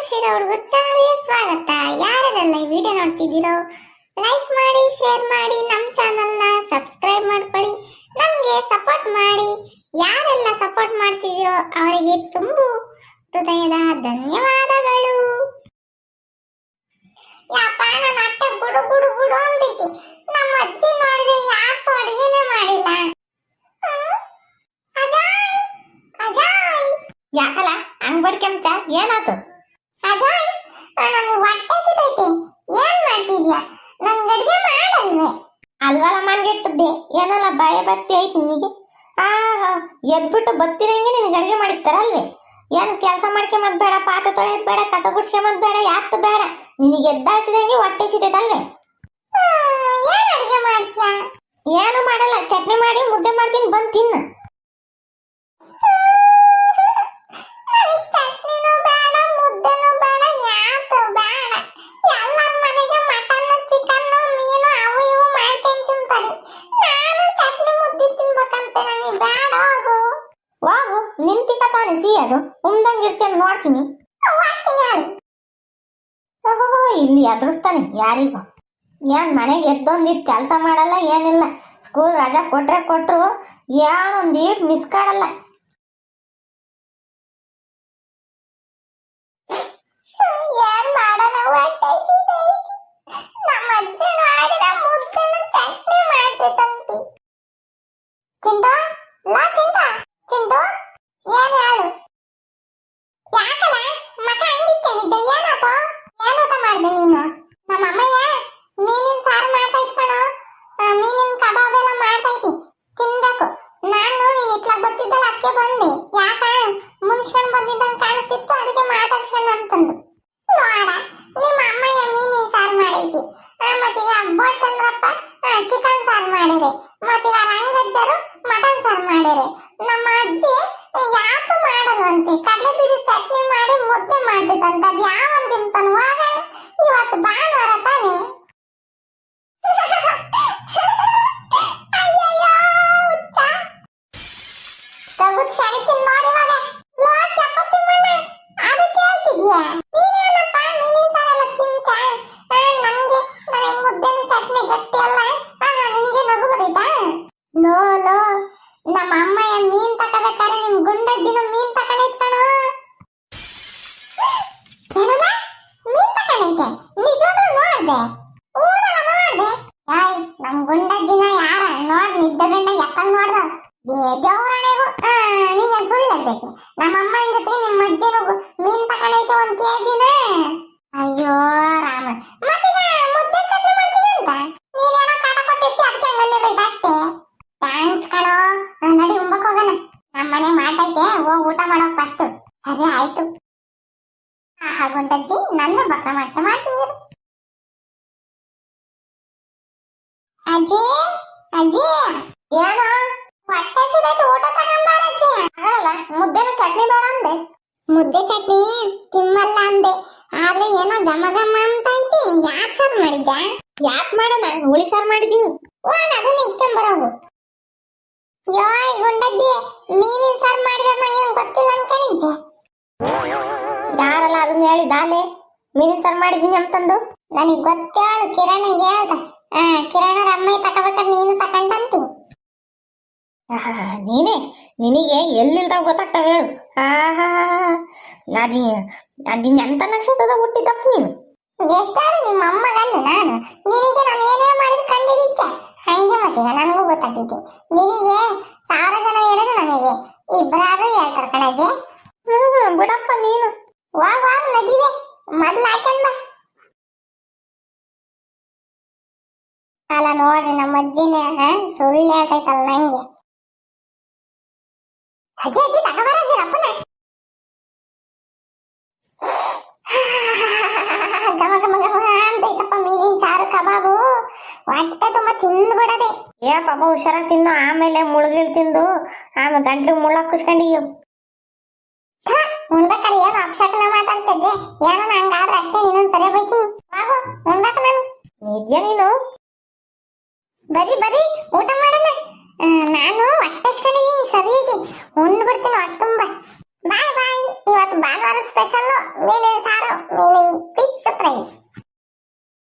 ವಂಶಿರ ಹುಡುಗರ ಚಾನಲ್ಗೆ ಸ್ವಾಗತ. ಯಾರೆಲ್ಲ ಈ ವಿಡಿಯೋ ನೋಡ್ತಿದ್ದೀರೋ ಲೈಕ್ ಮಾಡಿ ಶೇರ್ ಮಾಡಿ ನಮ್ಮ ಚಾನಲ್ನ ಸಬ್ಸ್ಕ್ರೈಬ್ ಮಾಡ್ಕೊಳ್ಳಿ. ನಮಗೆ ಸಪೋರ್ಟ್ ಮಾಡಿ. ಯಾರೆಲ್ಲ ಸಪೋರ್ಟ್ ಮಾಡ್ತಿದ್ದೀರೋ ಅವರಿಗೆ ತುಂಬು ಹೃದಯದ ಧನ್ಯವಾದಗಳು. ಯಪ್ಪ ನನ್ನ ಹೊಟ್ಟೆ ಬುಡು ಬುಡು ಬುಡು ನಮ್ಮ ಅಜ್ಜಿ ನೋಡಿದ್ರೆ ಅಡುಗೆನೇ ಮಾಡಿಲ್ಲ. ಯಾಕಲ್ಲ ಹಂಗ್ ಬಡ್ಕೆಂಚ ಏನಾತು? ಅಜಯ್ ನನಗೆ ಹೊಟ್ಟೆ ಸಿದೈತೆ ಏನ್ ಮಾಡ್ತಿದ್ಯಾ? ನನ್ಗೆ ಅಡ್ಗೆ ಮಾಡಲ್ವೇ? ಅಲ್ವಲ್ಲ ಮನ್ಗೆಟ್ಟದ್ದೆ. ಏನಲ್ಲ ಭಯ ಬತ್ತಿ ಐತ್ ನಿನಗೆ? ಆಹಾ ಎದ್ಬಿಟ್ಟು ಬತ್ತಿರಂಗೆ ನಿನಗೆ ಅಡುಗೆ ಮಾಡಿರ್ತಾರಲ್ವೇ? ಏನು ಕೆಲಸ ಮಾಡ್ಕೊಂಬದ್ ಬೇಡ ಪಾತ್ರೆ ತೊಳೆಯೋದು ಬೇಡ ಕಸ ಗುಡ್ಸ್ಕೊಂಬದ್ ಬೇಡ ಯಾತ್ತು ಬೇಡ. ನಿನಗೆ ಎದ್ದಾಳ್ತಿದಂಗೆ ಹೊಟ್ಟೆ ಸಿದೈತಲ್ವೇ ಏನ್ ಅಡ್ಗೆ ಮಾಡ್ತೀಯಾ? ಏನು ಮಾಡಲ್ಲ ಚಟ್ನಿ ಮಾಡಿ ಮುದ್ದೆ ಮಾಡ್ತೀನಿ ಅದು ಉಮ್ದಂಗೆ ಇರ್ಚೇನು ನೋಡ್ತೀನಿ ಹೋಗ್ತೀನಿ ಹೇಳು ಓಹೋ ಇಲ್ಲಿ ಎದುರಿಸ್ತಾನೆ ಯಾರಿಗೂ ಏನ್ ಮನೆಗೆ ಎದ್ದೊಂದಿಟ್ಟು ಕೆಲಸ ಮಾಡಲ್ಲ ಏನಿಲ್ಲ ಸ್ಕೂಲ್ ರಜಾ ಕೊಟ್ರೆ ಕೊಟ್ರು ಏನೊಂದೀಟ್ ಮಿಸ್ಕಾಡಲ್ಲ ಏನ್ ಬರ್ತಿದ್ದಲ್ಲ ಅದಕ್ಕೆ ಬಂದೆ. ಯಾಕ? ಮುನ್ಸ್ಕೊಂಡ್ ಬಂದಿದ್ದಂಗ್ ಕಾಣಿಸ್ತಿತ್ತು, ಅದಕ್ಕೆ ಮಾತಾಡ್ಸ್ಕೊಂಡು ಅಂತಂದು. ನೋಡ, ನಿಮ್ಮ ಅಮ್ಮಯ್ಯ ಮೀನಿನ ಸಾರು ಮಾಡೈತಿ ಮತ್ತೀಗ ಬೋರ್ ಚಂದ್ರಪ್ಪ ಚಿಕನ್ ಸಾರು ಮಾಡಿದೆ. ಮತ್ತೀಗ ರಂಗಜ್ಜರು ಮಟನ್ ಸಾರ್ ಮಾಡಿರೆ ನಮ್ಮ ಅಜ್ಜಿ ಯಾಕು ಮಾಡಲ್ವಂತೆ? ಕಡಲೆ ಬೀಜ ಚಟ್ನಿ ಮಾಡಿ ಮುದ್ದೆ ಮಾಡ್ತಿದ್ದಂತ ಯಾವ ಯಾವನ್ ತಿಂತಾನ ಇವತ್ತು ಭಾನುವಾರ ಅಮ್ಮಯ್ಯ ಮೀನ್ ತಗೋಬೇಕಾದ್ರೆ ನಿಮ್ ಗುಂಡಜ್ಜಿನ ಮೀನ್ ತಕೊಂಡೈತ್ ಕಣೋ. ಏನದ ಮೀನ್ ತಕೊಂಡೈತೆ ನಮ್ ಗುಂಡಜ್ಜಿನ ಯಾರ ನೋಡ್ ನಿದ್ದೆ ಗಂಡ ಎತ್ತಂಗ್ ನೋಡ್ದ? ದೇವರಾಣೆಗೂ. ನಿಂಗೆ ಸುಳ್ಳು ನಮ್ಮ ಅಮ್ಮನ ಜೊತೆ ನಿಮ್ಮ ಅಜ್ಜಿನ ಮೀನ್ ತಕೊಂಡೈತೆ ಒಂದ್ ಕೆಜಿನ. ಅಯ್ಯೋ, ರಾಮ. ಮತ್ತೆ ಮುದ್ದೆ ಚಟ್ನಿ ಮಾಡ್ತೀನಿ ಅಂತ? ನೀನೇನೋ ಕಾಟ ಕೊಟ್ಟಿರ್ತಿ, ಅದಕ್ಕೆ ಹಂಗಲ್ಲೇ ಅಷ್ಟೇ. ಥ್ಯಾಂಕ್ಸ್ ಕಣೋ. ನಡಿ ಉಂಬಕ್ ನಮ್ಮ ಮನೆ ಮಾಡೈತೆ ಹೋಗ್ ಊಟ ಮಾಡೋ ಫಸ್ಟ್ ಸರಿ ಆಯ್ತು. ಆಹಾ ಗುಂಡಜ್ಜಿ ನನ್ನ ಬಕ್ರ ಮಾಡ್ಸ ಮಾಡ್ತೀನಿ. ಅಜ್ಜಿ ಅಜ್ಜಿ. ಏನೋ? ಹೊಟ್ಟೆ ಊಟ ತಗೊಂಬಾರ ಅಜ್ಜಿ. ಆಗಲ್ಲ ಮುದ್ದೆನ ಚಟ್ನಿ ಬೇಡ ಅಂದೆ. ಮುದ್ದೆ ಚಟ್ನಿ ತಿಮ್ಮಲ್ಲ ಅಂದೆ. ಆದ್ರೆ ಏನೋ ಘಮ ಘಮ ಅಂತ ಐತಿ. ಯಾಕೆ ಸರ್ ಮಾಡಿದ್ದ ಯಾಕೆ ಮಾಡೋಣ? ಹುಳಿ ಸರ್ ಮಾಡಿದೀನಿ. ಓ ಅದನ್ನ ಇಟ್ಕೊಂಬರೋಗು ಯೋಯ್ ಗುಂಡಜ್ಜಿ ಮೀನಿನ ಸಾರ್ ಮಾಡಿದ್ರೆ ನಂಗೆ ಗೊತ್ತಿಲ್ಲ ಅನ್ಕೊಂಡಿದ್ದೆ. ಯಾರಲ್ಲ ಅದನ್ನ ಹೇಳಿ ದಾಲೆ ಮೀನಿನ ಸಾರ್ ಮಾಡಿದೀನಿ ಅಂತಂದು? ನನಗೆ ಗೊತ್ತೇಳು ಕಿರಣ ಹೇಳ್ದ. ಆ ಕಿರಣರ ಅಮ್ಮ ತಗೋಬೇಕಾದ್ರೆ ನೀನು ತಕೊಂಡಂತಿ. ಆಹಾ, ನೀನೇ? ನಿನಗೆ ಎಲ್ಲಿಲ್ದಾವ ಗೊತ್ತಾಗ್ತಾವ ಹೇಳು. ಆಹಾ ಅದಿ ಅದಿನ್ ಎಂತ ನಕ್ಷತ್ರದ ಹುಟ್ಟಿದಪ್ಪ ನೀನು? ಎಷ್ಟಾರು ನಿಮ್ಮ ಅಮ್ಮಗಲ್ಲ ನಾನು. ನಿನಗೆ ನಾನು ಏನೇ ಮಾಡಿದ್ರು ಕಂಡಿಡಿದ್ದೆ ಮತ್ತೀಗ ನನಗೂ ಗೊತ್ತಾಗ್ತೈತಿ ನಿನಗೆ ಸಾವಿರ ಜನ ಹೇಳಿದ್ರು ನನಗೆ. ಇಬ್ಬರಾದ್ರೂ ಹೇಳ್ತಾರೆ ಕಣಜ್ಜಿ. ಹ್ಮ್, ಬಿಡಪ್ಪ ನೀನು. ಹೋಗ್ ಹೋಗ್ ನದಿವೆ ಮೊದ್ಲು ಹಾಕೊಂಡ್ ಬಾ. ಅಲ್ಲ ನೋಡ್ರಿ, ನಮ್ಮ ಅಜ್ಜಿನೇ ಸುಳ್ಳು ಹೇಳ್ತೈತಲ್ಲ ನಂಗೆ. ಅಜ್ಜಿ ಅಜ್ಜಿ ತಗೋಬರಜ್ಜಿ ಅಪ್ಪನ ಗಮ ಗಮ ಗಮ ಅಂತೈತಪ್ಪ ಮೀನಿನ ಸಾರು ಕಬಾಬು ಹೊಟ್ಟೆ ತುಂಬಾ ತಿಂದ್ಬಿಡದೆ ಏ ಪಾಪ ಹುಷಾರಾಗಿ ತಿನ್ನು ಆಮೇಲೆ ಮುಳುಗಿಲ್ ತಿಂದು ಆಮೇಲೆ ಗಂಟ್ಲಿಗೆ ಮುಳ್ಳ ಕುಸ್ಕೊಂಡಿಯು ಉಣ್ಬೇಕಾದ್ರೆ ಏನು ಅಪ್ಶಕನ ಮಾತಾಡ್ಸಜ್ಜೆ ಏನೋ ಹಂಗಾದ್ರೆ ಅಷ್ಟೇ ನೀನೊಂದ್ ಸರಿ ಬೈತೀನಿ ಬಾಬು ಉಣ್ಬೇಕ ನಾನು ನಿಜ ನೀನು ಬರೀ ಬರೀ ಊಟ ಮಾಡೋಣ ಆ, ನಾನು ಹೊಟ್ಟೆ ಸರಿಯಾಗಿ ಉಂಡ್ಬಿಡ್ತೀನಿ ಹೊಟ್ಟೆ ತುಂಬ ಬಾಯ್ ಬಾಯ್ ಇವತ್ತು ಭಾನುವಾರ ಭಾನುವಾರ ಸ್ಪೆಷಲ್ ಮೀನಿನ ಸಾರು ಮೀನಿನ ಫಿಶ್ ಫ್ರೈ